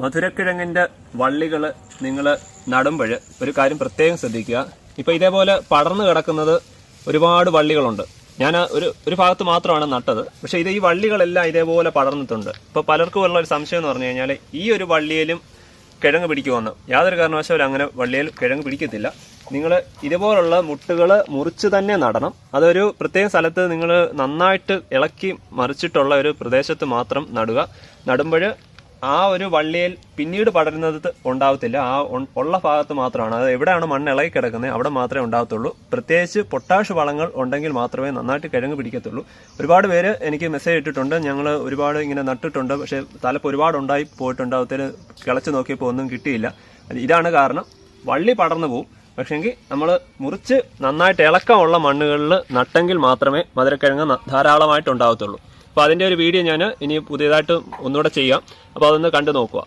മധുരക്കിഴങ്ങിന്റെ വള്ളികൾ നിങ്ങൾ നടുമ്പോൾ ഒരു കാര്യം പ്രത്യേകം ശ്രദ്ധിക്കുക. ഇപ്പൊ ഇതേപോലെ പടർന്നു കിടക്കുന്നത് ഒരുപാട് വള്ളികളുണ്ട്. ഞാൻ ഒരു ഒരു ഭാഗത്ത് മാത്രമാണ് നട്ടത്. പക്ഷേ ഇത് ഈ വള്ളികളെല്ലാം ഇതേപോലെ പടർന്നിട്ടുണ്ട്. ഇപ്പൊ പലർക്കും ഉള്ള ഒരു സംശയം എന്ന് പറഞ്ഞു കഴിഞ്ഞാൽ ഈ ഒരു വള്ളിയിലും കിഴങ്ങ് പിടിക്കുമെന്ന്. യാതൊരു കാരണവശാലും അങ്ങനെ വള്ളിയിൽ കിഴങ്ങ് പിടിക്കത്തില്ല. നിങ്ങൾ ഇതുപോലുള്ള മുട്ടുകൾ മുറിച്ച് തന്നെ നടണം. അതൊരു പ്രത്യേക സ്ഥലത്ത് നിങ്ങൾ നന്നായിട്ട് ഇളക്കി മറിച്ചിട്ടുള്ള ഒരു പ്രദേശത്ത് മാത്രം നടുക. നടുമ്പോൾ ആ ഒരു വള്ളിയിൽ പിന്നീട് പടരുന്നത് ഉണ്ടാവത്തില്ല. ആ ഉള്ള ഭാഗത്ത് മാത്രമാണ്. അത് എവിടെയാണ് മണ്ണ് ഇളകി കിടക്കുന്നത് അവിടെ മാത്രമേ ഉണ്ടാവത്തുള്ളൂ. പ്രത്യേകിച്ച് പൊട്ടാഷ് വളങ്ങൾ ഉണ്ടെങ്കിൽ മാത്രമേ നന്നായിട്ട് കിഴങ്ങ് പിടിക്കത്തുള്ളൂ. ഒരുപാട് പേര് എനിക്ക് മെസ്സേജ് ഇട്ടിട്ടുണ്ട്. ഞങ്ങൾ ഒരുപാട് ഇങ്ങനെ നട്ടിട്ടുണ്ട്. പക്ഷേ തലപ്പ് ഒരുപാട് ഉണ്ടായി പോയിട്ടുണ്ട് കിളച്ച് നോക്കിയപ്പോൾ ഒന്നും കിട്ടിയില്ല. ഇതാണ് കാരണം. വള്ളി പടർന്നു പോകും പക്ഷേങ്കിൽ നമ്മൾ മുറിച്ച് നന്നായിട്ട് ഇളക്കമുള്ള മണ്ണുകളിൽ നട്ടെങ്കിൽ മാത്രമേ മധുരക്കിഴങ്ങ് ധാരാളമായിട്ട് ഉണ്ടാവത്തുള്ളൂ. അപ്പോൾ അതിന്റെ ഒരു വീഡിയോ ഞാൻ ഇനി പുതിയതായിട്ട് ഒന്നുകൂടെ ചെയ്യാം. അപ്പോൾ അതൊന്ന് കണ്ടു നോക്കുക.